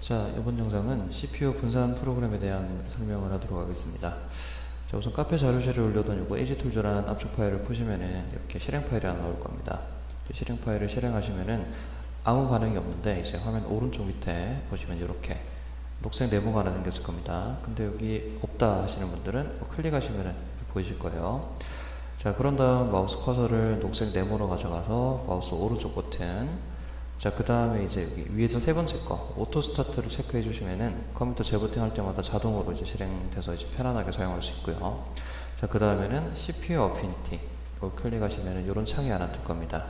자, 이번 영상은 CPU 분산 프로그램에 대한 설명을 하도록 하겠습니다. 자, 우선 카페 자료실에 올려둔 이거 에이지툴즈라는 압축 파일을 보시면은 이렇게 실행 파일이 하나 나올 겁니다. 이 실행 파일을 실행하시면은 아무 반응이 없는데 이제 화면 오른쪽 밑에 보시면 이렇게 녹색 네모가 하나 생겼을 겁니다. 근데 여기 없다 하시는 분들은 뭐 클릭하시면은 보이실 거예요. 자, 그런 다음 마우스 커서를 녹색 네모로 가져가서 마우스 오른쪽 버튼 자, 그 다음에 이제 여기 위에서 세 번째 거, 오토 스타트를 체크해 주시면은 컴퓨터 재부팅 할 때마다 자동으로 이제 실행돼서 이제 편안하게 사용할 수 있고요. 자, 그 다음에는 CPU 어피니티. 이걸 클릭하시면은 이런 창이 하나 뜰 겁니다.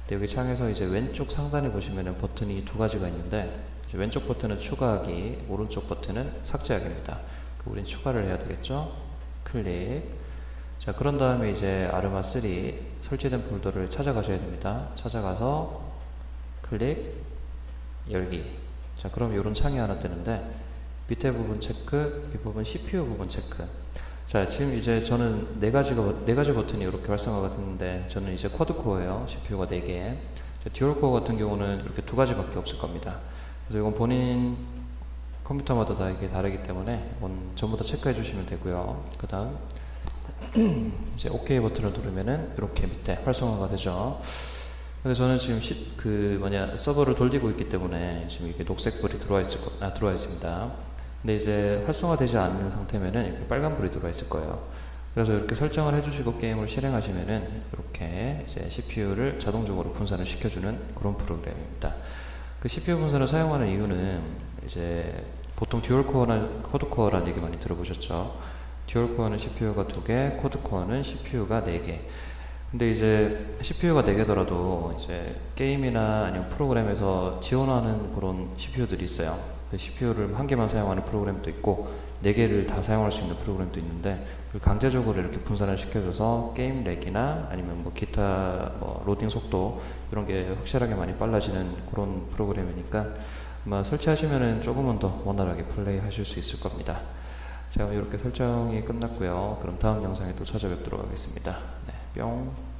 근데 여기 창에서 이제 왼쪽 상단에 보시면은 버튼이 두 가지가 있는데, 왼쪽 버튼은 추가하기, 오른쪽 버튼은 삭제하기입니다. 그 우린 추가를 해야 되겠죠? 클릭. 자, 그런 다음에 이제 아르마 3 설치된 폴더를 찾아가셔야 됩니다. 찾아가서 클릭 열기. 자 그럼 이런 창이 하나 뜨는데 밑에 부분 체크 이 부분 CPU 부분 체크. 자 지금 이제 저는 네 가지가 네 가지 버튼이 이렇게 활성화가 됐는데 저는 이제 쿼드 코어예요 CPU가 4개. 듀얼 코어 같은 경우는 이렇게 두 가지밖에 없을 겁니다. 그래서 이건 본인 컴퓨터마다 다 이게 다르기 때문에 이건 전부 다 체크해 주시면 되고요. 그 다음 이제 OK 버튼을 누르면은 이렇게 밑에 활성화가 되죠 근데 저는 지금 시, 그 뭐냐 서버를 돌리고 있기 때문에 지금 이렇게 녹색불이 들어와 있을 거, 아, 들어와 있습니다. 근데 이제 활성화되지 않는 상태면은 이렇게 빨간불이 들어와 있을 거예요. 그래서 이렇게 설정을 해주시고 게임을 실행하시면은 이렇게 이제 CPU를 자동적으로 분산을 시켜주는 그런 프로그램입니다. 그 CPU 분산을 사용하는 이유는 이제 보통 듀얼 코어나 코드 코어라는 얘기 많이 들어보셨죠? 듀얼 코어는 CPU가 두 개, 코드 코어는 CPU가 네 개. 근데 이제 CPU가 4개더라도 이제 게임이나 아니면 프로그램에서 지원하는 그런 CPU들이 있어요. 그 CPU를 한 개만 사용하는 프로그램도 있고 4개를 다 사용할 수 있는 프로그램도 있는데 그걸 강제적으로 이렇게 분산을 시켜줘서 게임 렉이나 아니면 뭐 기타 뭐 로딩 속도 이런 게 확실하게 많이 빨라지는 그런 프로그램이니까 아마 설치하시면은 조금은 더 원활하게 플레이 하실 수 있을 겁니다. 자, 이렇게 설정이 끝났고요. 그럼 다음 영상에 또 찾아뵙도록 하겠습니다. 네, 뿅.